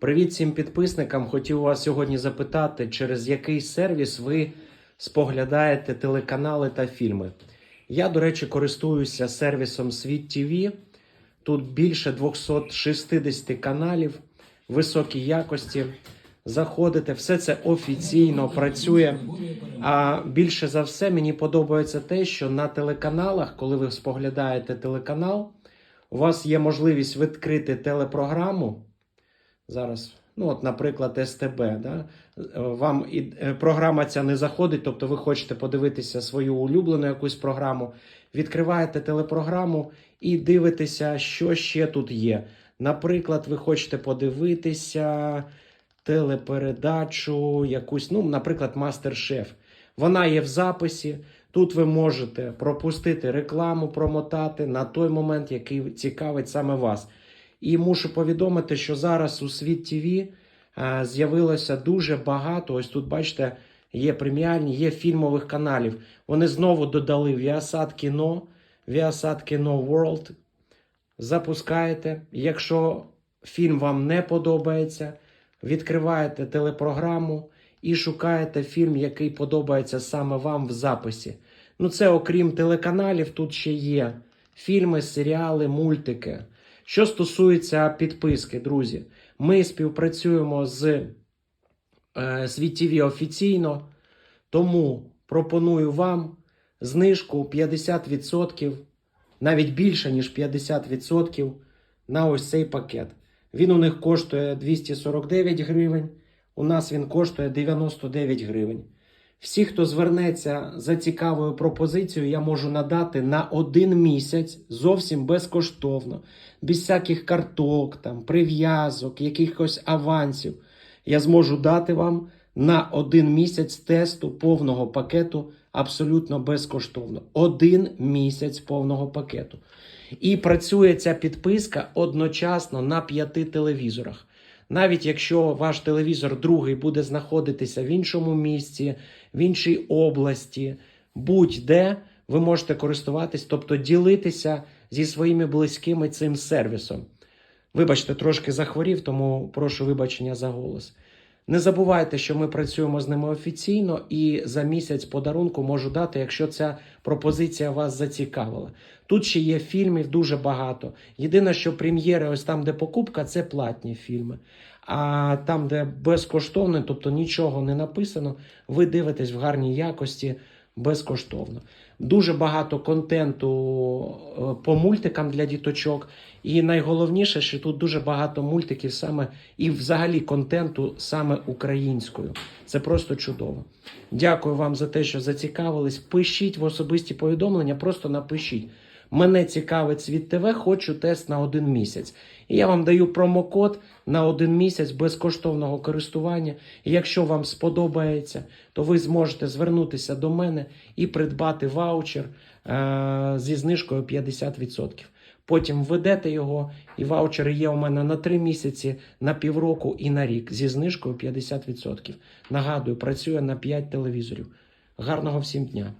Привіт всім підписникам. Хотів вас сьогодні запитати, через який сервіс ви споглядаєте телеканали та фільми. Я, до речі, користуюся сервісом Світ ТВ. Тут більше 260 каналів високій якості. Заходите, все це офіційно працює. А більше за все мені подобається те, що на телеканалах, коли ви споглядаєте телеканал, у вас є можливість відкрити телепрограму. Зараз, ну от, наприклад, СТБ. Да? Вам і е, програма ця не заходить, тобто ви хочете подивитися свою улюблену якусь програму. Відкриваєте телепрограму і дивитеся, що ще тут є. Наприклад, ви хочете подивитися телепередачу, якусь, ну, наприклад, Мастер-Шеф. Вона є в записі. Тут ви можете пропустити рекламу, промотати на той момент, який цікавить саме вас. І мушу повідомити, що зараз у світ ТВ з'явилося дуже багато. Ось тут, бачите, є преміальні, є фільмових каналів. Вони знову додали Viasat кіно, Viasat кіно World. Запускаєте. Якщо фільм вам не подобається, відкриваєте телепрограму і шукаєте фільм, який подобається саме вам в записі. Ну, це окрім телеканалів, тут ще є фільми, серіали, мультики. Що стосується підписки, друзі, ми співпрацюємо з е, Світ офіційно, тому пропоную вам знижку 50%, навіть більше, ніж 50% на ось цей пакет. Він у них коштує 249 гривень, у нас він коштує 99 гривень. Всі, хто звернеться за цікавою пропозицією, я можу надати на один місяць зовсім безкоштовно, без всяких карток, там, прив'язок, якихось авансів. Я зможу дати вам на один місяць тесту повного пакету абсолютно безкоштовно. Один місяць повного пакету. І працює ця підписка одночасно на п'яти телевізорах. Навіть якщо ваш телевізор другий буде знаходитися в іншому місці, в іншій області, будь-де ви можете користуватись, тобто ділитися зі своїми близькими цим сервісом. Вибачте, трошки захворів, тому прошу вибачення за голос. Не забувайте, що ми працюємо з ними офіційно, і за місяць подарунку можу дати, якщо ця пропозиція вас зацікавила. Тут ще є фільмів дуже багато. Єдине, що прем'єри, ось там, де покупка, це платні фільми. А там, де безкоштовно, тобто нічого не написано, ви дивитесь в гарній якості безкоштовно. Дуже багато контенту е, по мультикам для діточок. І найголовніше, що тут дуже багато мультиків саме і взагалі контенту саме українською. Це просто чудово. Дякую вам за те, що зацікавились. Пишіть в особисті повідомлення, просто напишіть. Мене цікавить світ ТВ, хочу тест на один місяць. І я вам даю промокод на один місяць безкоштовного користування. І якщо вам сподобається, то ви зможете звернутися до мене і придбати ваучер е- зі знижкою 50%. Потім введете його, і ваучери є у мене на 3 місяці, на півроку і на рік зі знижкою 50%. Нагадую, працює на 5 телевізорів. Гарного всім дня!